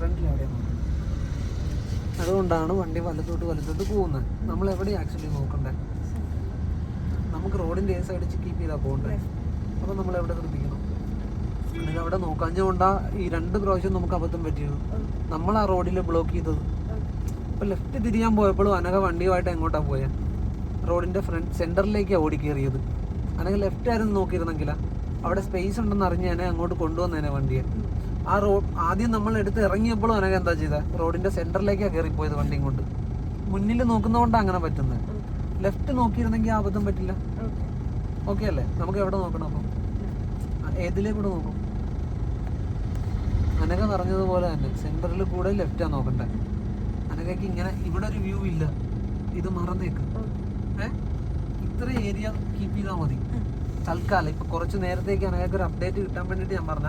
ഫ്രണ്ടിൽ എവിടെയാണ് അതുകൊണ്ടാണ് വണ്ടി വലത്തോട്ട് വലത്തോട്ട് പോകുന്നത്. നമ്മൾ എവിടെ ആക്ച്വലി നോക്കണ്ടേ? നമുക്ക് റോഡിന്റെ ഏത് സൈഡ് കീപ്പ് ചെയ്താൽ പോകണ്ടേ? അപ്പോൾ നമ്മൾ എവിടെ ശ്രദ്ധിക്കണം അല്ലെങ്കിൽ അവിടെ നോക്കാഞ്ഞുകൊണ്ടാ ഈ രണ്ട് പ്രാവശ്യം നമുക്ക് അബദ്ധം പറ്റിയത്. നമ്മൾ ആ റോഡിൽ ബ്ലോക്ക് ചെയ്തത്. അപ്പോൾ ലെഫ്റ്റ് തിരിയാൻ പോയപ്പോഴും അനഘ വണ്ടിയുമായിട്ട് എങ്ങോട്ടാ പോയ? റോഡിന്റെ ഫ്രണ്ട് സെന്ററിലേക്കാണ് ഓടിക്കേറിയത്. അനഘ ലെഫ്റ്റ് ആയിരുന്നു നോക്കിയിരുന്നെങ്കിലാ. അവിടെ സ്പേസ് ഉണ്ടെന്ന് അറിഞ്ഞ് എന്നെ അങ്ങോട്ട് കൊണ്ടുവന്നേനെ വണ്ടിയെ. ആ റോഡ് ആദ്യം നമ്മൾ എടുത്ത് ഇറങ്ങിയപ്പോഴും അനക എന്താ ചെയ്തത് റോഡിന്റെ സെന്ററിലേക്കാണ് കയറിപ്പോയത് വണ്ടിയും കൊണ്ട് മുന്നിൽ നോക്കുന്നതുകൊണ്ടാണ് അങ്ങനെ പറ്റുന്നത് ലെഫ്റ്റ് നോക്കിയിരുന്നെങ്കിൽ ആ അബദ്ധം പറ്റില്ല. ഓക്കെ. അല്ലേ? നമുക്ക് എവിടെ നോക്കണം അപ്പം? ഏതിലേക്കൂടെ നോക്കും? അനക പറഞ്ഞതുപോലെ തന്നെ സെന്ററിൽ കൂടെ ലെഫ്റ്റാ നോക്കണ്ടേ. അനകയ്ക്ക് ഇങ്ങനെ ഇവിടെ ഒരു വ്യൂ ഇല്ല. ഇത് മറന്നേക്ക്. ഏ? ഇത്ര ഏരിയ കീപ്പ് ചെയ്താൽ മതി. തൽക്കാലം. ഇപ്പൊ കുറച്ച് നേരത്തേക്ക് അനഘയ്ക്ക് ഒരു അപ്ഡേറ്റ് കിട്ടാൻ വേണ്ടിയിട്ട് ഞാൻ പറഞ്ഞ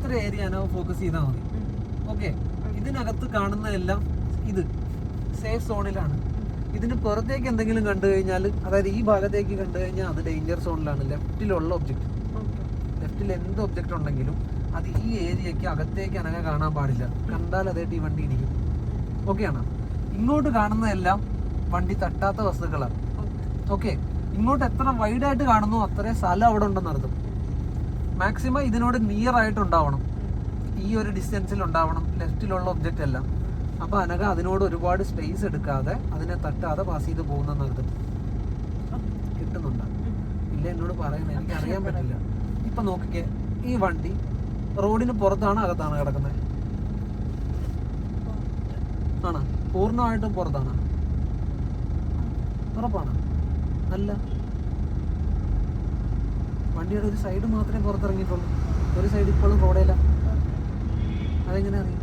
ഇത്ര ഏരിയ അനഘ ഫോക്കസ് ചെയ്താൽ മതി. ഓക്കെ ഇതിനകത്ത് കാണുന്നതെല്ലാം ഇത്. സേഫ് സോണിലാണ് ഇതിന് പുറത്തേക്ക് എന്തെങ്കിലും കണ്ടു കഴിഞ്ഞാൽ അതായത് ഈ ഭാഗത്തേക്ക് കണ്ടു കഴിഞ്ഞാൽ അത് ഡേഞ്ചർ സോണിലാണ് ലെഫ്റ്റിലുള്ള ഒബ്ജക്റ്റ് ലെഫ്റ്റിൽ എന്ത് ഒബ്ജക്റ്റ് ഉണ്ടെങ്കിലും അത് ഈ ഏരിയക്ക് അകത്തേക്ക് അനങ്ങ കാണാൻ പാടില്ല. കണ്ടാൽ അതേ ഈ വണ്ടി ഇടിക്കും ഓക്കെ ആണോ? ഇങ്ങോട്ട് കാണുന്നതെല്ലാം വണ്ടി തട്ടാത്ത വസ്തുക്കളാണ്. ഓക്കെ. ഇങ്ങോട്ട് എത്ര വൈഡായിട്ട് കാണുന്നു അത്രയും സ്ഥലം അവിടെ ഉണ്ടെന്ന് അർത്ഥം. മാക്സിമം ഇതിനോട് നിയർ ആയിട്ട് ഉണ്ടാവണം ഈ ഒരു ഡിസ്റ്റൻസിൽ ഉണ്ടാവണം. ലെഫ്റ്റിലുള്ള ഒബ്ജക്റ്റ് എല്ലാം. അപ്പോൾ അനഘ അതിനോട് ഒരുപാട് സ്പേസ് എടുക്കാതെ അതിനെ തട്ടാതെ പാസ് ചെയ്ത് പോകുന്ന അർത്ഥം കിട്ടുന്നുണ്ട്. ഇല്ല എന്നോട് പറയുന്നത് എനിക്ക് അറിയാൻ പറ്റില്ല. ഇപ്പൊ നോക്കിക്കേ ഈ വണ്ടി റോഡിന് പുറത്താണ് അകത്താണ് കിടക്കുന്നത്. ആണ്? പൂർണമായിട്ടും പുറത്താണ്. ഉറപ്പാണ്? അല്ല. വണ്ടിയുടെ ഒരു സൈഡ് മാത്രമേ പുറത്തിറങ്ങിയിട്ടുള്ളൂ. ഒരു സൈഡ് ഇപ്പോഴും റോഡേല. അതെങ്ങനെ അറിയും?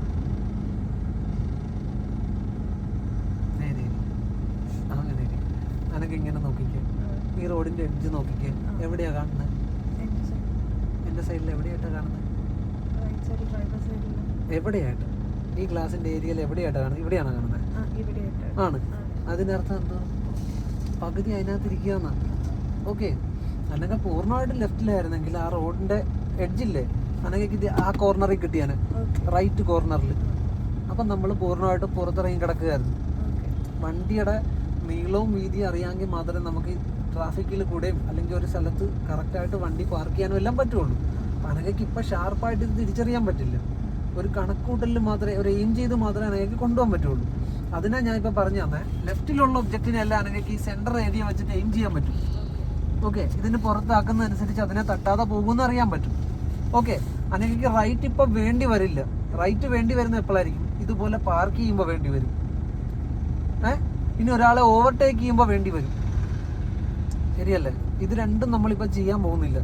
അങ്ങനെ അനക്ക് ഇങ്ങനെ നോക്കിക്കേ. ഈ റോഡിന്റെ എഡ്ജ് നോക്കിക്കേ. എവിടെയാ കാണുന്നത് എന്റെ സൈഡിൽ എവിടെയായിട്ടാ കാണുന്നത് എവിടെയായിട്ട്? ഈ ഗ്ലാസിന്റെ ഏരിയയിൽ എവിടെയായിട്ടാ കാണുന്നത് ഇവിടെയാണോ കാണുന്നത് ആണ്. അതിനർത്ഥം എന്തോ? പകുതി അതിനകത്ത് എന്നാണ് ഓക്കെ. അല്ലെങ്കിൽ പൂർണമായിട്ട് ലെഫ്റ്റിലായിരുന്നെങ്കിൽ ആ റോഡിന്റെ എഡ്ജില്ലേ അനഘയ്ക്ക് ഇത് ആ കോർണറിൽ കിട്ടിയാണ്. റൈറ്റ് കോർണറിൽ അപ്പം നമ്മൾ പൂർണമായിട്ട് പുറത്തിറങ്ങി കിടക്കുകയായിരുന്നു. വണ്ടിയുടെ നീളവും വീതി അറിയാമെങ്കിൽ മാത്രമേ നമുക്ക് ട്രാഫിക്കിൽ കൂടെയും അല്ലെങ്കിൽ ഒരു സ്ഥലത്ത് കറക്റ്റായിട്ട് വണ്ടി പാർക്ക് ചെയ്യാനും എല്ലാം പറ്റുള്ളൂ. അപ്പം അനഘയ്ക്ക് ഇപ്പം ഷാർപ്പായിട്ട് ഇത് തിരിച്ചറിയാൻ പറ്റില്ല. ഒരു കണക്കൂട്ടലിൽ മാത്രമേ ഒരു എയിം ചെയ്ത് മാത്രമേ അനകയ്ക്ക് കൊണ്ടുപോകാൻ പറ്റുള്ളൂ. അതിനാ ഞാൻ ഇപ്പം പറഞ്ഞു തന്നെ ലെഫ്റ്റിലുള്ള ഒബ്ജക്റ്റിനെ അല്ല അനഘയ്ക്ക് ഈ സെന്റർ ഏരിയ വെച്ചിട്ട് എയിം ചെയ്യാൻ പറ്റും. ഓക്കെ ഇതിന് പുറത്താക്കുന്നതനുസരിച്ച് അതിനെ തട്ടാതെ പോകുമെന്ന് അറിയാൻ പറ്റും. ഓക്കെ അനഘയ്ക്ക് റൈറ്റ് ഇപ്പം വേണ്ടി വരില്ല. റൈറ്റ് വേണ്ടി വരുന്ന എപ്പോഴായിരിക്കും ഇതുപോലെ പാർക്ക് ചെയ്യുമ്പോൾ വേണ്ടി വരും. ഏ? ഇനി ഒരാളെ ഓവർടേക്ക് ചെയ്യുമ്പോൾ വേണ്ടി വരും. ശരിയല്ലേ? ഇത് രണ്ടും നമ്മളിപ്പോൾ ചെയ്യാൻ പോകുന്നില്ല.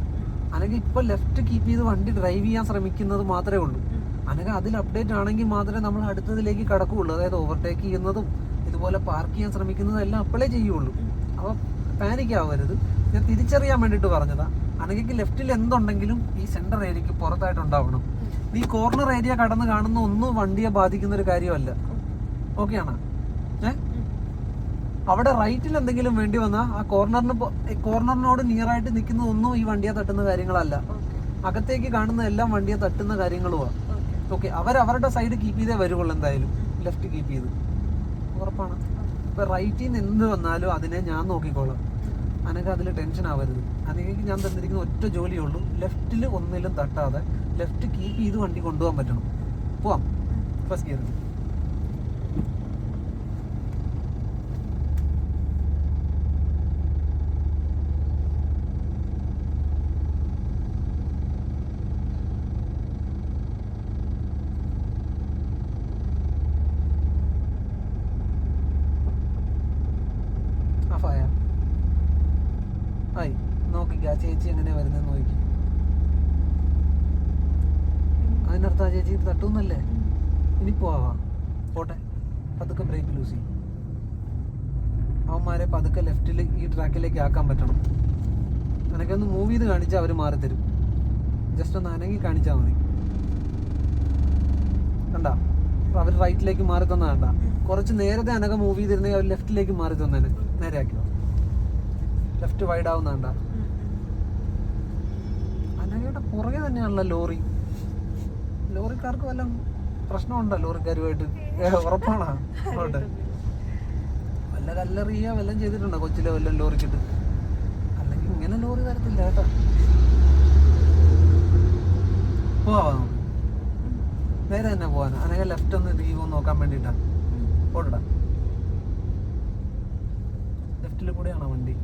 അനഘ ഇപ്പൊ ലെഫ്റ്റ് കീപ്പ് ചെയ്ത് വണ്ടി ഡ്രൈവ് ചെയ്യാൻ ശ്രമിക്കുന്നത് മാത്രമേ ഉള്ളൂ. അനഘ അതിൽ അപ്ഡേറ്റ് ആണെങ്കിൽ മാത്രമേ നമ്മൾ അടുത്തതിലേക്ക് കടക്കുകയുള്ളൂ. അതായത് ഓവർടേക്ക് ചെയ്യുന്നതും ഇതുപോലെ പാർക്ക് ചെയ്യാൻ ശ്രമിക്കുന്നതും എല്ലാം അപ്പോഴേ ചെയ്യുള്ളൂ. അപ്പോൾ പാനിക് ആവരുത്. ഞാൻ തിരിച്ചറിയാൻ വേണ്ടിട്ട് പറഞ്ഞതാ. അനഘയ്ക്ക് ലെഫ്റ്റിൽ എന്തുണ്ടെങ്കിലും ഈ സെന്റർ ഏരിയക്ക് പുറത്തായിട്ടുണ്ടാവണം ഈ കോർണർ ഏരിയ കടന്ന് കാണുന്ന ഒന്നും വണ്ടിയെ ബാധിക്കുന്ന ഒരു കാര്യമല്ല. ഓക്കെ ആണോ? ഏഹ് അവിടെ റൈറ്റിൽ എന്തെങ്കിലും വേണ്ടി വന്നാൽ ആ കോർണറിന് കോർണറിനോട് നിയർ ആയിട്ട് നിൽക്കുന്നതൊന്നും ഈ വണ്ടിയെ തട്ടുന്ന കാര്യങ്ങളല്ല. അകത്തേക്ക് കാണുന്ന എല്ലാം വണ്ടിയെ തട്ടുന്ന കാര്യങ്ങളുമാണ് ഓക്കെ അവരവരുടെ സൈഡ് കീപ്പ് ചെയ്തേ വരുള്ളൂ എന്തായാലും. ലെഫ്റ്റ് കീപ്പ് ചെയ്ത്. ഉറപ്പാണ്. ഇപ്പൊ റൈറ്റിൽ നിന്ന് എന്ത് വന്നാലും അതിനെ ഞാൻ നോക്കിക്കോളാം. അനക്ക് അതിൽ ടെൻഷൻ ആവരുത്. അനക്ക് ഞാൻ തന്നിരിക്കുന്ന ഒറ്റ ജോലിയേ ഉള്ളൂ. ലെഫ്റ്റിൽ ഒന്നിലും തട്ടാതെ ലെഫ്റ്റ് കീപ്പ് ചെയ്ത് വണ്ടി കൊണ്ടുപോകാൻ പറ്റണം. പോവാം. ഫസ്റ്റ് ഗിയർ ഓഫായ ആയി നോക്കിക്ക ആ ചേച്ചി എങ്ങനെയാ വരുന്നത് നോക്കി. അതിനർത്ഥം ആ ചേച്ചി തട്ടുന്നല്ലേ? ഇനി പോവാ. പോട്ടെ. പതുക്കെ ബ്രേക്ക് ലൂസ്. ചെയ്യും അവന്മാരെ പതുക്കെ ലെഫ്റ്റിൽ ഈ ട്രാക്കിലേക്ക് ആക്കാൻ പറ്റണം. അനക്കൊന്ന് മൂവ് ചെയ്ത് കാണിച്ചാൽ അവർ മാറി തരും. ജസ്റ്റ് ഒന്ന് അനങ്ങി കാണിച്ചാൽ മതി. കണ്ട? അവർ റൈറ്റിലേക്ക് മാറി തന്ന കണ്ട? കുറച്ച് നേരത്തെ അനക്കം മൂവ് ചെയ്തിരുന്നെങ്കിൽ അവർ ലെഫ്റ്റിലേക്ക് മാറി തന്നേനെ. നേരെ ആക്കിയോ ലെഫ്റ്റ് വൈഡ് ആവുന്ന കണ്ട. അനഘയുടെ പുറകെ തന്നെയാണല്ലോ ലോറി. ലോറിക്കാർക്ക് വല്ല പ്രശ്നമുണ്ടോ ലോറിക്കാരുമായിട്ട്? ഉറപ്പാണോ? വല്ല കല്ലെറിയ വല്ലതും ചെയ്തിട്ടുണ്ടോ കൊച്ചിലെ വല്ലതും ലോറിക്കിട്ട്? അല്ലെങ്കിൽ ഇങ്ങനെ ലോറി തരത്തില്ല കേട്ടോ. പോവാ. നേരെ തന്നെ പോവാൻ അല്ലെങ്കിൽ ലെഫ്റ്റ് ഒന്ന് ലീവ് നോക്കാൻ വേണ്ടിട്ടാ ഓടടാ ലെഫ്റ്റിൽ കൂടെയാണോ വണ്ടി?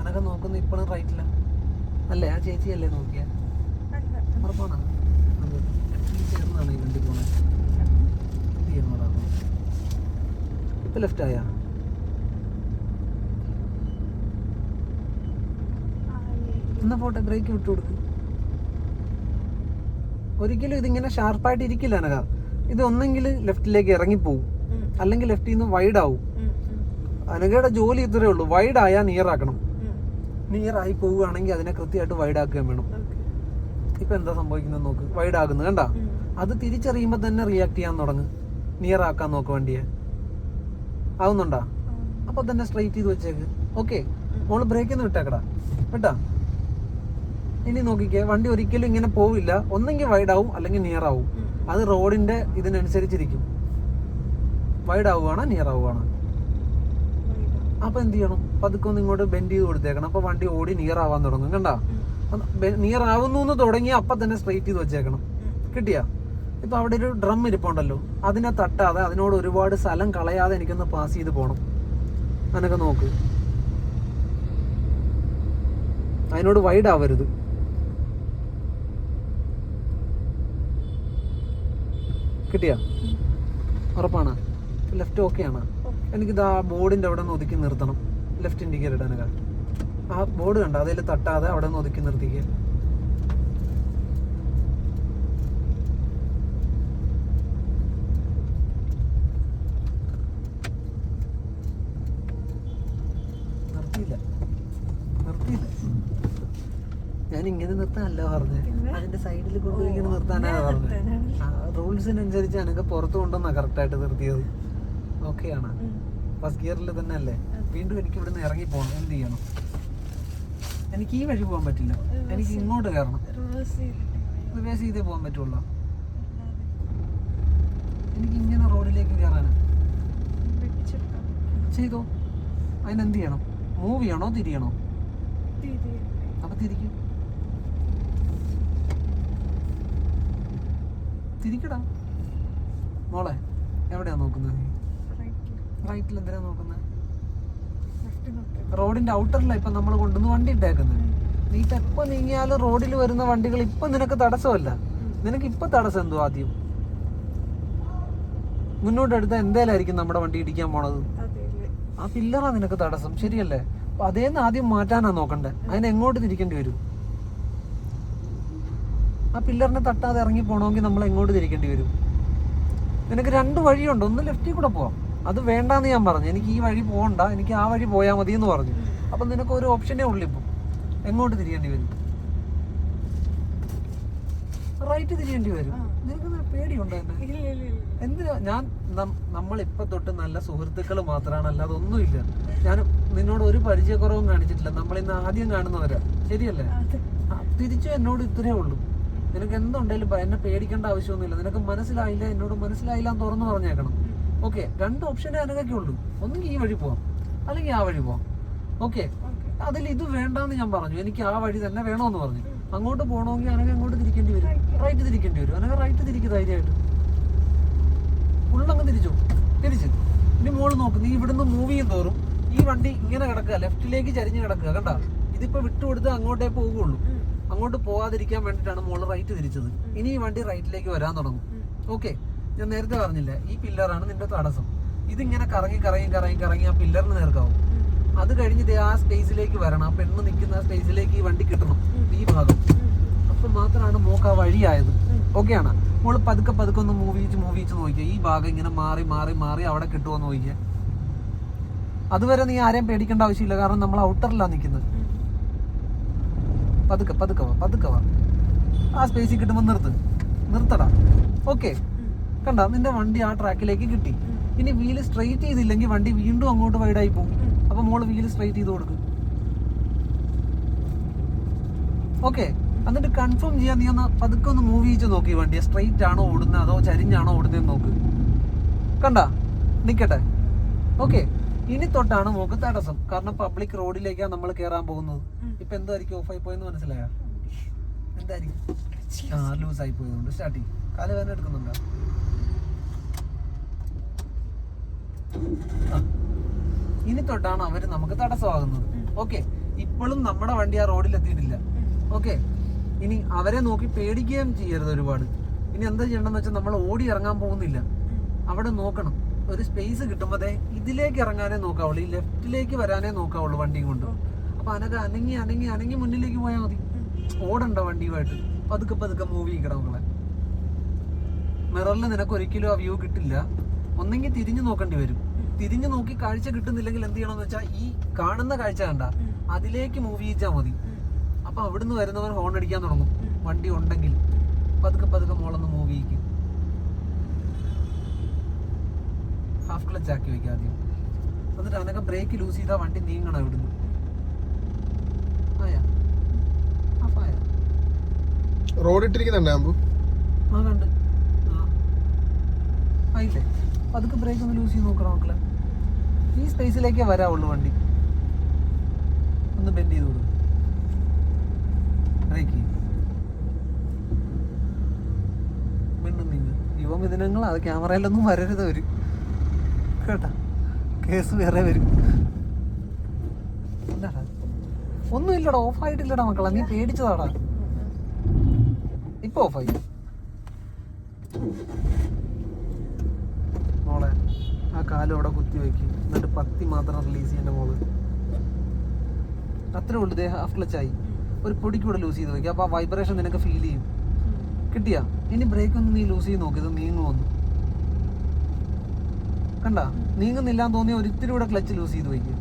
അനക്കെ നോക്കുന്ന ഇപ്പോഴും റൈറ്റില്ല അല്ലേ? ആ ചേച്ചിയല്ലേ നോക്കിയ? ഉറപ്പാണോ? അത്. ലെഫ്റ്റിൽ ചേർന്നാണ് ഈ വണ്ടി പോണത് എന്ത് ചെയ്യണോടാ ഇപ്പൊ ലെഫ്റ്റ് ആയാ? എന്നാ പോട്ടെ ബ്രേക്ക് വിട്ടു കൊടുക്ക്. ഒരിക്കലും ഇതിങ്ങനെ ഷാർപ്പായിട്ട് ഇരിക്കില്ല അനക ഇത് ഒന്നെങ്കിൽ ലെഫ്റ്റിലേക്ക് ഇറങ്ങിപ്പോവും. അല്ലെങ്കിൽ ലെഫ്റ്റിൽ നിന്ന് വൈഡ് ആവും. അനകയുടെ ജോലി ഇത്രേ ഉള്ളൂ. വൈഡ് ആയാൽ നിയർ ആക്കണം. നിയർ ആയി പോവുകയാണെങ്കിൽ അതിനെ കൃത്യമായിട്ട് വൈഡ് ആക്കുകയും വേണം. ഇപ്പൊ എന്താ സംഭവിക്കുന്നത് നോക്ക്. വൈഡ് ആകുന്നു കണ്ട? അത് തിരിച്ചറിയുമ്പോൾ തന്നെ റിയാക്ട് ചെയ്യാൻ തുടങ്ങും. നിയർ ആക്കാൻ നോക്ക് വണ്ടിയെ. ആവുന്നുണ്ടാ? അപ്പൊ തന്നെ സ്ട്രൈറ്റ് ചെയ്ത് വെച്ചേക്ക്. ഓക്കെ മോൾ ബ്രേക്ക് ഒന്ന് വിട്ടേക്കടാ വിട്ടാ ഇനി നോക്കിക്കേ വണ്ടി ഒരിക്കലും ഇങ്ങനെ പോവില്ല. ഒന്നെങ്കിൽ വൈഡ് ആവും അല്ലെങ്കിൽ നിയർ ആവും അത് റോഡിന്റെ ഇതിനനുസരിച്ചിരിക്കും. വൈഡ് ആവുകയാണോ നിയർ ആവുകയാണോ അപ്പൊ എന്ത് ചെയ്യണം? പതുക്കെ ഒന്ന് ഇങ്ങോട്ട് ബെൻഡ് ചെയ്ത് കൊടുത്തേക്കണം. അപ്പൊ വണ്ടി ഓടി നിയർ ആവാൻ തുടങ്ങും കണ്ട? നിയർ ആവുന്നു എന്ന് തുടങ്ങി അപ്പൊ തന്നെ സ്ട്രെയിറ്റ് ചെയ്ത് വെച്ചേക്കണം. കിട്ടിയ? ഇപ്പൊ അവിടെ ഒരു ഡ്രം ഇരിപ്പുണ്ടല്ലോ. അതിനെ തട്ടാതെ അതിനോട് ഒരുപാട് സ്ഥലം കളയാതെ എനിക്കൊന്ന് പാസ് ചെയ്ത് പോണം. അതിനൊക്കെ നോക്ക്. അതിനോട് വൈഡ് ആവരുത്. കിട്ടിയാ? ഉറപ്പാണ്. ലെഫ്റ്റ് ഓക്കെ ആണ്. എനിക്കിത് ആ ബോർഡിന്റെ അവിടെ നിന്ന് ഒതുക്കി നിർത്തണം. ലെഫ്റ്റ് ഇൻഡിക്കേറ്റർ ഇടാനൊക്കെ ആ ബോർഡ് കണ്ട? അതിൽ തട്ടാതെ അവിടെ നിന്ന് ഒതുക്കി നിർത്തിക്കുക. നിർത്തിയില്ല. നിർത്തിയില്ല. ഞാൻ ഇങ്ങനെ നിർത്താനല്ല പറഞ്ഞത് അതിന്റെ സൈഡിൽ കൊണ്ടുപോയി ഇങ്ങനെ നിർത്താനാ പറഞ്ഞത് റൂൾസിനനുസരിച്ച് എനിക്ക് പുറത്തു കൊണ്ടുവന്നാ കറക്റ്റ് ആയിട്ട് നിർത്തിയത്. ഓക്കെയാണ് ഫസ്റ്റ് ഗിയറിൽ തന്നെ അല്ലേ വീണ്ടും എനിക്ക് ഇവിടുന്ന് ഇറങ്ങി പോകണം. എന്ത് ചെയ്യണം? എനിക്ക് ഈ വഴി പോകാൻ പറ്റില്ല. എനിക്ക് ഇങ്ങോട്ട് കയറണം. റിവേഴ്സ് ചെയ്തേ പോകാൻ പറ്റുള്ളൂ. എനിക്ക് ഇങ്ങനെ റോഡിലേക്ക് കയറാനാ. ചെയ്തോ. അതിനെന്ത് ചെയ്യണം? മൂവ് ചെയ്യണോ? തിരിയണോ? അപ്പൊ തിരിക്കും. തിരിക്കടാ. മോളെ എവിടെയാ നോക്കുന്നത് റൈറ്റിൽ എന്തിനാ നോക്കുന്നത് റോഡിന്റെ ഔട്ടറിലാണ് ഇപ്പൊ നമ്മൾ കൊണ്ടുവന്ന് വണ്ടി ഇട്ടേക്കുന്നത്. നീ എപ്പോ നീങ്ങിയാലും റോഡിൽ വരുന്ന വണ്ടികൾ ഇപ്പൊ നിനക്ക് തടസ്സമല്ല. നിനക്ക് ഇപ്പൊ തടസ്സം എന്തോ ആദ്യം? മുന്നോട്ട് എടുത്താൽ എന്തേലായിരിക്കും നമ്മുടെ വണ്ടി ഇടിക്കാൻ പോണത്? ആ പില്ലറാ നിനക്ക് തടസ്സം. ശരിയല്ലേ? അപ്പൊ അതേന്ന് ആദ്യം മാറ്റാനാ നോക്കണ്ടേ. അതിന് എങ്ങോട്ട് തിരിക്കേണ്ടി വരും? ആ പില്ലറിനെ തട്ടാതെ ഇറങ്ങി പോണമെങ്കിൽ നമ്മൾ എങ്ങോട്ട് തിരിക്കേണ്ടി വരും? നിനക്ക് രണ്ട് വഴിയുണ്ട്. ഒന്ന് ലെഫ്റ്റിൽ കൂടെ പോവാം. അത് വേണ്ടാന്ന് ഞാൻ പറഞ്ഞു. എനിക്ക് ഈ വഴി പോകണ്ട എനിക്ക് ആ വഴി പോയാൽ മതി എന്ന് പറഞ്ഞു. അപ്പം നിനക്ക് ഒരു ഓപ്ഷനേ ഉള്ളൂ ഇപ്പം. എങ്ങോട്ട് തിരിയേണ്ടി വരും? റൈറ്റ് തിരിയേണ്ടി വരും. നിനക്ക് പേടിയുണ്ടോ എന്നെ? എന്തിനാ? ഞാൻ നമ്മൾ ഇപ്പൊ തൊട്ട് നല്ല സുഹൃത്തുക്കൾ മാത്രമാണ് അല്ലാതെ ഒന്നുമില്ല. ഞാൻ നിന്നോട് ഒരു പരിചയക്കുറവും കാണിച്ചിട്ടില്ല. നമ്മൾ ഇന്ന് ആദ്യം കാണുന്നവരാ. ശരിയല്ലേ? തിരിച്ചു എന്നോട് ഇത്രയേ ഉള്ളൂ. നിനക്ക് എന്തുണ്ടെങ്കിലും എന്നെ പേടിക്കേണ്ട ആവശ്യമൊന്നുമില്ല. നിനക്ക് മനസ്സിലായില്ല എന്നോട് മനസ്സിലായില്ല എന്ന് തുറന്നു പറഞ്ഞേക്കണം. ഓക്കെ രണ്ട് ഓപ്ഷൻ അതിനൊക്കെ ഉള്ളൂ. ഒന്നുകിൽ ഈ വഴി പോവാം. അല്ലെങ്കിൽ ആ വഴി പോവാം. ഓക്കെ അതിൽ ഇത് വേണ്ടാന്ന് ഞാൻ പറഞ്ഞു. എനിക്ക് ആ വഴി തന്നെ വേണമെന്ന് പറഞ്ഞു. അങ്ങോട്ട് പോകണമെങ്കിൽ അനങ്ങ അങ്ങോട്ട് തിരിക്കേണ്ടി വരും. റൈറ്റ് തിരിക്കേണ്ടി വരും. അനങ്ങ റൈറ്റ് തിരിക്കുക ധൈര്യമായിട്ട്. ഉള്ളങ്ങ് തിരിച്ചു? തിരിച്ച്. ഇനി മോൾ നോക്ക്. നീ ഇവിടുന്ന് മൂവ് ചെയ്യും തോറും ഈ വണ്ടി ഇങ്ങനെ കിടക്കുക. ലെഫ്റ്റിലേക്ക് ചരിഞ്ഞ് കിടക്കുക. കണ്ട? ഇതിപ്പോ വിട്ടുകൊടുത്ത് അങ്ങോട്ടേ പോകുള്ളൂ അങ്ങോട്ട് പോവാതിരിക്കാൻ വേണ്ടിയിട്ടാണ് മോൾ റൈറ്റ് തിരിച്ചത്. ഇനി ഈ വണ്ടി റൈറ്റിലേക്ക് വരാൻ തുടങ്ങും. ഓക്കെ ഞാൻ നേരത്തെ പറഞ്ഞില്ലേ ഈ പില്ലറാണ് നിന്റെ തടസ്സം. ഇതിങ്ങനെ കറങ്ങി കറങ്ങി കറങ്ങി കറങ്ങി ആ പില്ലറിന് നേർക്കാവും. അത് കഴിഞ്ഞ് ആ സ്പേസിലേക്ക് വരണം ആ പെണ്ണ് നിൽക്കുന്ന ആ സ്പേസിലേക്ക് ഈ വണ്ടി കിട്ടണം ഈ ഭാഗം. അപ്പൊ മാത്രമാണ് മോക്ക് ആ വഴിയായത്. ഓക്കെ ആണ് മോൾ പതുക്കെ പതുക്കെ ഒന്ന് മൂവിച്ച് മൂവിച്ച് മൂവ് ചെയ്ച്ച് നോക്കിയാൽ ഈ ഭാഗം ഇങ്ങനെ മാറി മാറി മാറി അവിടെ കിട്ടുമോ എന്ന് നോക്കിയാൽ അതുവരെ നീ ആരെയും പേടിക്കേണ്ട ആവശ്യമില്ല കാരണം നമ്മൾ ഔട്ടറിലാണ് നിൽക്കുന്നത്. പതുക്കെ പതുക്കെ വാ പതുക്കെ വാ. ആ സ്പേസിൽ കിട്ടുമ്പോൾ നിർത്ത്. നിർത്തടാ. ഓക്കെ. കണ്ട നിന്റെ വണ്ടി ആ ട്രാക്കിലേക്ക് കിട്ടി. ഇനി വീൽ സ്ട്രെയിറ്റ് ചെയ്തില്ലെങ്കിൽ വണ്ടി വീണ്ടും അങ്ങോട്ട് വൈഡായി പോകും. അപ്പൊ മോൾ വീൽ സ്ട്രെയിറ്റ് ചെയ്ത് കൊടുക്കും. ഓക്കെ എന്നിട്ട് കൺഫേം ചെയ്യാൻ നീ ഒന്ന് പതുക്കെ ഒന്ന് മൂവ് ചെയ്ത് നോക്കി വണ്ടി സ്ട്രെയിറ്റ് ആണോ ഓടുന്നത് അതോ ചരിഞ്ഞാണോ ഓടുന്നതെന്ന് നോക്ക്. കണ്ട? നിക്കട്ടെ. ഓക്കെ ഇനി തൊട്ടാണ് മോക്ക് തടസ്സം. കാരണം പബ്ലിക് റോഡിലേക്കാണ് നമ്മൾ കയറാൻ പോകുന്നത്. ഇപ്പൊ എന്തായിരിക്കും? ഓഫായി പോയെന്ന് മനസ്സിലായോ? എന്തായിരിക്കും? ആ ലൂസ് ആയി പോയതുകൊണ്ട്. സ്റ്റാർട്ട് ചെയ്യും കാൽ വേദന എടുക്കുന്നുണ്ടോ ആ. ഇനി തൊട്ടാണ് അവർ നമുക്ക് തടസ്സമാകുന്നത്. ഓക്കെ. ഇപ്പോഴും നമ്മുടെ വണ്ടി ആ റോഡിൽ എത്തിയിട്ടില്ല ഓക്കെ. ഇനി അവരെ നോക്കി പേടിക്കുകയും ചെയ്യരുത് ഒരുപാട്. ഇനി എന്താ ചെയ്യണമെന്ന് വെച്ചാൽ നമ്മൾ ഓടി ഇറങ്ങാൻ പോകുന്നില്ല. അവിടെ നോക്കണം. ഒരു സ്പേസ് കിട്ടുമ്പോഴേ ഇതിലേക്ക് ഇറങ്ങാനേ നോക്കാവുള്ളൂ. ഈ ലെഫ്റ്റിലേക്ക് വരാനേ നോക്കാവുള്ളൂ വണ്ടിയും കൊണ്ട്. അപ്പൊ അനക്ക് അനങ്ങി അനങ്ങി അനങ്ങി മുന്നിലേക്ക് പോയാൽ മതി. ഓടണ്ട വണ്ടിയുമായിട്ട്. പതുക്കെ പതുക്കെ മൂവ് ചെയ്യിക്കണം മക്കളെ മിററിൽ നിനക്ക് ഒരിക്കലും ആ വ്യൂ കിട്ടില്ല. ഒന്നെങ്കിൽ തിരിഞ്ഞു നോക്കേണ്ടി വരും. തിരിഞ്ഞു നോക്കി കാഴ്ച കിട്ടുന്നില്ലെങ്കിൽ എന്ത് ചെയ്യണമെന്ന് വെച്ചാൽ ഈ കാണുന്ന കാഴ്ച കണ്ട അതിലേക്ക് മൂവ് ചെയ്യിച്ചാൽ മതി. അപ്പൊ അവിടുന്ന് വരുന്നവർ ഹോൺ അടിക്കാൻ തുടങ്ങും. വണ്ടി ഉണ്ടെങ്കിൽ പതുക്കെ പതുക്കെ മോളൊന്ന് മൂവ് ചെയ്യിക്കും. ഹാഫ് ക്ലച്ച് ആക്കി വെക്കുക ആദ്യം. എന്നിട്ട് അതിനൊക്കെ ബ്രേക്ക് ലൂസ് ചെയ്താൽ വണ്ടി നീങ്ങണം ഇവിടുന്ന്. ഹാഫ് റോഡ് ഇട്ടിരിക്കുന്നുണ്ട് ആമ്പു? ആ കണ്ട് ആ ആയില്ലേ പതുക്കെ ബ്രേക്ക് ഒന്ന് ലൂസ് ചെയ്ത് നോക്കണം മക്കളെ. ഈ സ്പേസിലേക്കേ വരാവുള്ളൂ വണ്ടി. ഒന്ന് ബെൻഡ് ചെയ്ത് കൊടുക്കും. ബ്രേക്ക് വീണ്ടും നീങ്ങ് യുവമിഥുനങ്ങൾ അത് ക്യാമറയിലൊന്നും വരരുത് വരും കേട്ടാ? കേസ് വേറെ വരും. എന്താടാ? ഓഫ് ഓഫായിട്ടില്ലടാ മക്കളെ. നീ പേടിച്ചതാടാ. ഇപ്പൊ ഓഫായി കാലം അവിടെ കുത്തി വയ്ക്കും എന്നിട്ട് പത്തി മാത്രം റിലീസ് ചെയ്യേണ്ട മോൾ. അത്രേ ഉള്ളൂ ദേഹം. ഹാഫ് ക്ലച്ച് ആയി. ഒരു പൊടിക്ക് കൂടെ ലൂസ് ചെയ്ത് വെക്കുക അപ്പോൾ ആ വൈബ്രേഷൻ നിനക്ക് ഫീൽ ചെയ്യും. കിട്ടിയാ? ഇനി ബ്രേക്ക് ഒന്ന് നീ ലൂസ് ചെയ്ത് നോക്കി. ഇത് നീങ്ങുമെന്ന് കണ്ട? നീങ്ങുന്നില്ല എന്ന് തോന്നിയ ഒരിത്തിരി കൂടെ ക്ലച്ച് ലൂസ് ചെയ്ത് വെക്കുക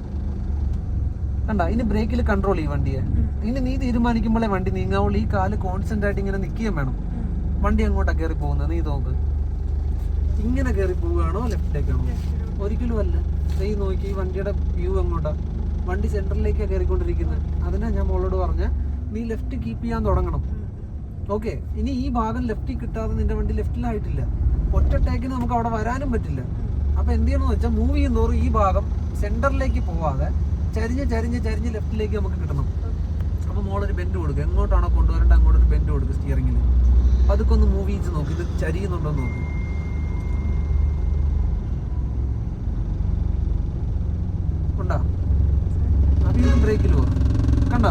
കണ്ട? ഇനി ബ്രേക്കിൽ കൺട്രോൾ ചെയ്യും വണ്ടിയെ. ഇനി നീ തീരുമാനിക്കുമ്പോഴേ വണ്ടി നീങ്ങാവുള്ളൂ. ഈ കാൽ കോൺസ്റ്റന്റ് ആയിട്ട് ഇങ്ങനെ നിൽക്കുകയും വേണം. വണ്ടി അങ്ങോട്ടാണ് കയറി പോകുന്നത്. നീ തോക്ക് ഇങ്ങനെ കയറി പോവുകയാണോ? ലെഫ്റ്റിലേക്കാണോ? ഒരിക്കലും അല്ല. നീ നോക്കി ഈ വണ്ടിയുടെ വ്യൂ അങ്ങോട്ടാ. വണ്ടി സെന്ററിലേക്കാണ് കയറിക്കൊണ്ടിരിക്കുന്നത് അതിനാ ഞാൻ മോളോട് പറഞ്ഞ നീ ലെഫ്റ്റ് കീപ്പ് ചെയ്യാൻ തുടങ്ങണം. ഓക്കെ ഇനി ഈ ഭാഗം ലെഫ്റ്റിൽ കിട്ടാതെ നിന്റെ വണ്ടി ലെഫ്റ്റിലായിട്ടില്ല ഒറ്റ ടേക്കിന് നമുക്ക് അവിടെ വരാനും പറ്റില്ല. അപ്പോൾ എന്ത് ചെയ്യണമെന്ന് വെച്ചാൽ മൂവ് ചെയ്യുന്നതോറും ഈ ഭാഗം സെന്ററിലേക്ക് പോവാതെ ചരിഞ്ഞ് ചരിഞ്ഞ് ചരിഞ്ഞ് ലെഫ്റ്റിലേക്ക് നമുക്ക് കിട്ടണം. അപ്പൊ മോളൊരു ബെൻഡ് കൊടുക്കുക എങ്ങോട്ടാണോ കൊണ്ടുവരേണ്ടത് അങ്ങോട്ടൊരു ബെൻഡ് കൊടുക്കുക സ്റ്റിയറിങ്ങിൽ അതൊക്കെ ഒന്ന് മൂവ് ചെയ്ത് നോക്കി. ഇത് ചരിയുന്നുണ്ടോ എന്ന് നോക്ക് ഉണ്ടാ വീണ്ടും ബ്രേക്കിൽ പോവാ കണ്ട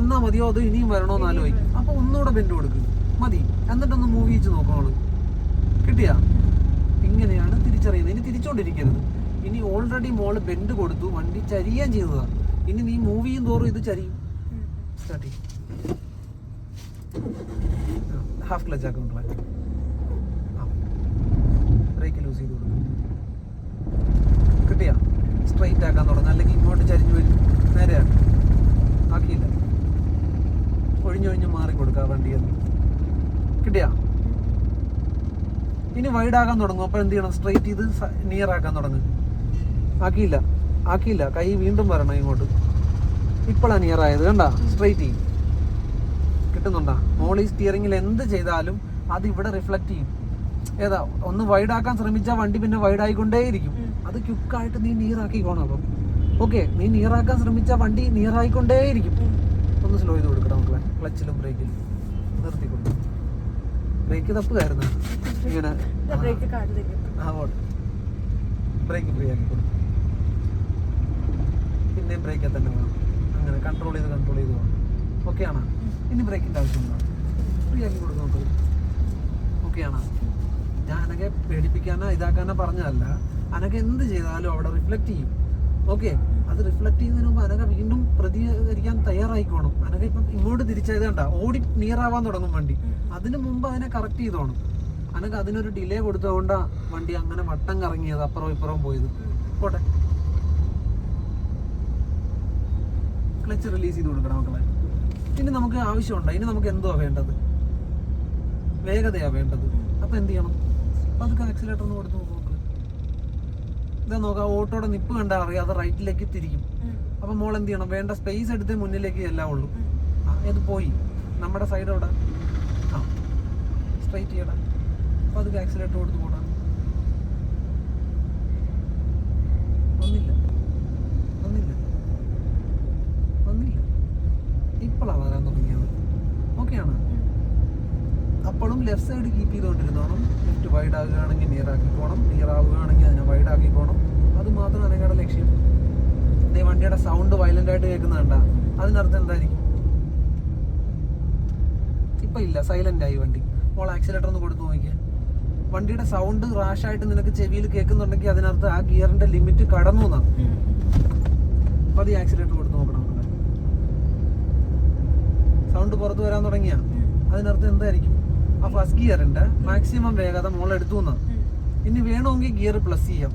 ഇത്രയും വന്നാ മതിയോ? അതോ ഇനിയും വരണോന്ന് ആലോചിക്കും. അപ്പൊ ഒന്നുകൂടെ ബെൻഡ് കൊടുക്കും. മതി. എന്നിട്ടൊന്ന് മൂവ് വെച്ച് നോക്കണോളൂ കിട്ടിയാ? ഇങ്ങനെയാണ് തിരിച്ചറിയുന്നത്. ഇനി തിരിച്ചോണ്ടിരിക്കരുത്. ഇനി ഓൾറെഡി മോൾ ബെൻഡ് കൊടുത്തു. വണ്ടി ചരിയാൻ ചെയ്തതാ. ഇനി നീ മൂവ് ചെയ്യും തോറും ഇത് ചരിയും. സ്റ്റാർട്ട് ഹാഫ് ക്ലച്ച് ആക്കും മക്കളെ. ബ്രേക്ക് ലൂസ് ചെയ്ത് കൊടുക്കും. കിട്ടിയാ? സ്ട്രൈറ്റ് ആക്കാൻ തുടങ്ങാം. അല്ലെങ്കിൽ ഇങ്ങോട്ട് ചരിഞ്ഞു വരും. നേരെയാണ് ആക്കിയില്ല. ഒഴിഞ്ഞൊഴിഞ്ഞ് മാറി കൊടുക്കുക വണ്ടി കിട്ടിയാ? ഇനി വൈഡ് ആക്കാൻ തുടങ്ങും. അപ്പോൾ എന്ത് ചെയ്യണം? സ്ട്രൈറ്റ് ചെയ്ത് നിയർ ആക്കാൻ തുടങ്ങും. ആക്കിയില്ല. ആക്കിയില്ല. കൈ വീണ്ടും വരണം ഇങ്ങോട്ട്. ഇപ്പോഴാണ് നിയർ ആയത്. കണ്ട? സ്ട്രൈറ്റ് ചെയ്യും കിട്ടുന്നുണ്ടാ മോളി സ്റ്റിയറിംഗിൽ എന്ത് ചെയ്താലും അത് ഇവിടെ റിഫ്ലക്ട് ചെയ്യും. ഏതാ? ഒന്ന് വൈഡ് ആക്കാൻ ശ്രമിച്ചാൽ വണ്ടി പിന്നെ വൈഡ് ആയിക്കൊണ്ടേയിരിക്കും. അത് ക്യുക്കായിട്ട് നീ നീറാക്കിക്കോണം അപ്പം. ഓക്കെ നീ നീറാക്കാൻ ശ്രമിച്ചാൽ വണ്ടി നീറായിക്കൊണ്ടേയിരിക്കും ഒന്ന് സ്ലോ ചെയ്ത് കൊടുക്കണം മക്കളെ ക്ലച്ചിലും ബ്രേക്കിലും നിർത്തി കൊടുക്കും ബ്രേക്ക് തപ്പുകായിരുന്നു ഇങ്ങനെ. ആ ഓട്ടെ ബ്രേക്ക് ഫ്രീ ആക്കി കൊടുക്കും പിന്നെ ബ്രേക്ക് തന്നെ വേണം. അങ്ങനെ കൺട്രോൾ ചെയ്ത് കൺട്രോൾ ചെയ്ത് പോകണം ഓക്കെ ആണോ? ഇനി ബ്രേക്കിന്റെ ആവശ്യമുണ്ടോ ഫ്രീ ആക്കി കൊടുക്കും നമുക്ക്. ഓക്കെ ആണോ? ഞാൻ അനക്കെ പേടിപ്പിക്കാനോ ഇതാക്കാനോ പറഞ്ഞതല്ല. അനക്കെ എന്ത് ചെയ്താലും അവിടെ റിഫ്ലക്റ്റ് ചെയ്യും. ഓക്കെ അത് റിഫ്ലക്ട് ചെയ്യുന്നതിന് മുമ്പ് അനക വീണ്ടും പ്രതികരിക്കാൻ തയ്യാറായിക്കോണം. അനക ഇപ്പം ഇങ്ങോട്ട് തിരിച്ചായത് കണ്ട ഓടി നിയർ ആവാൻ തുടങ്ങും വണ്ടി. അതിന് മുമ്പ് അതിനെ കറക്റ്റ് ചെയ്തോണം. അനക്ക് അതിനൊരു ഡിലേ കൊടുത്തതുകൊണ്ടാണ് വണ്ടി അങ്ങനെ വട്ടം കറങ്ങിയത് അപ്പുറവും ഇപ്പുറവും പോയത്. പോട്ടെ. ക്ലച്ച് റിലീസ് ചെയ്ത് കൊടുക്കണം മക്കളെ. ഇനി നമുക്ക് ആവശ്യമുണ്ടോ? ഇനി നമുക്ക് എന്തുവാ വേണ്ടത്? വേഗതയാ വേണ്ടത്. അപ്പൊ എന്ത് ചെയ്യണം? പതുക്കെ ആക്സിലേറ്റർ ഒന്ന് കൊടുത്ത് നോക്ക്. ഇതാ നോക്കാം ഓട്ടോടെ നിപ്പ് കണ്ടാൽ അറിയാം അത് റൈറ്റിലേക്ക് തിരിക്കും അപ്പൊ മോൾ എന്ത് ചെയ്യണം? വേണ്ട സ്പേസ് എടുത്ത് മുന്നിലേക്ക് എല്ലാം ഉള്ളൂ. ആ ഇത് പോയി. നമ്മുടെ സൈഡ് എവിടെ? ആ സ്ട്രൈറ്റ് ചെയ്യടാ. അപ്പൊ അത് ആക്സിലേറ്റർ കൊടുത്ത് പോടാ വന്നില്ല വന്നില്ല വന്നില്ല ഇപ്പോഴാണ് വരാൻ തുടങ്ങിയത് ഓക്കെയാണ് അപ്പോഴും ലെഫ്റ്റ് സൈഡ് കീപ്പ് ചെയ്തുകൊണ്ടിരുന്നോണം ലെഫ്റ്റ് വൈഡ് ആകുകയാണെങ്കിൽ നിയർ ആക്കിക്കോണം നിയർ ആവുകയാണെങ്കിൽ അതിനെ വൈഡ് ആക്കിക്കോണം അത് മാത്രമാണ് നിങ്ങളുടെ ലക്ഷ്യം. ദേ വണ്ടിയുടെ സൗണ്ട് വയലന്റ് ആയിട്ട് കേൾക്കുന്നുണ്ട അതിനർത്ഥം എന്തായിരിക്കും? ഇപ്പൊ ഇല്ല സൈലന്റ് ആയി വണ്ടി. അപ്പോൾ ആക്സിലേറ്റർ ഒന്ന് കൊടുത്തു നോക്കിയാൽ വണ്ടിയുടെ സൗണ്ട് റാഷായിട്ട് നിനക്ക് ചെവിയിൽ കേൾക്കുന്നുണ്ടെങ്കിൽ അതിനർത്ഥം ആ ഗിയറിന്റെ ലിമിറ്റ് കടന്നു എന്നാണ് അത് ആക്സിലേറ്റർ കൊടുത്ത് നോക്കണം. സൗണ്ട് പുറത്ത് വരാൻ തുടങ്ങിയ. അതിനർത്ഥം എന്തായിരിക്കും? ആ ഫസ്റ്റ് ഗിയറിന്റെ മാക്സിമം വേഗത മോൾ എടുത്തു എന്നാണ് ഇനി വേണമെങ്കിൽ ഗിയർ പ്ലസ് ചെയ്യാം.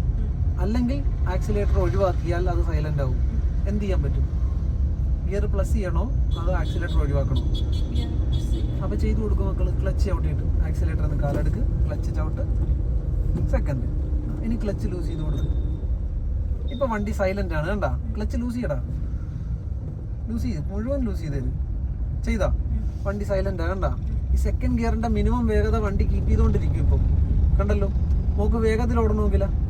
അല്ലെങ്കിൽ ആക്സിലേറ്റർ ഒഴിവാക്കിയാൽ അത് സൈലന്റ് ആവും. എന്ത് ചെയ്യാൻ പറ്റും? ഗിയർ പ്ലസ് ചെയ്യണോ? അത് ആക്സിലേറ്റർ ഒഴിവാക്കണോ? അപ്പൊ ചെയ്തു കൊടുക്കും മക്കൾ. ക്ലച്ച് ചവിട്ടിയിട്ട്. ആക്സിലേറ്റർ എന്ന് കാലെടുക്ക് ക്ലച്ച് ചവിട്ട്. സെക്കൻഡ് ഇനി ക്ലച്ച് ലൂസ് ചെയ്ത് കൊടുക്കും. ഇപ്പൊ വണ്ടി സൈലന്റ് ആണ്. കണ്ടാ? ക്ലച്ച് ലൂസ് ചെയ്യടാ. ലൂസ് ചെയ്ത് മുഴുവൻ ലൂസ് ചെയ്തേര്. ചെയ്താ? വണ്ടി സൈലന്റ് ആണ് കണ്ടാ? ഈ സെക്കൻഡ് ഗിയറിന്റെ മിനിമം വേഗത വണ്ടി കീപ്പ് ചെയ്തുകൊണ്ടിരിക്കും ഇപ്പം. കണ്ടല്ലോ? നമുക്ക് വേഗത്തിൽ ഓടണമെങ്കിലാ.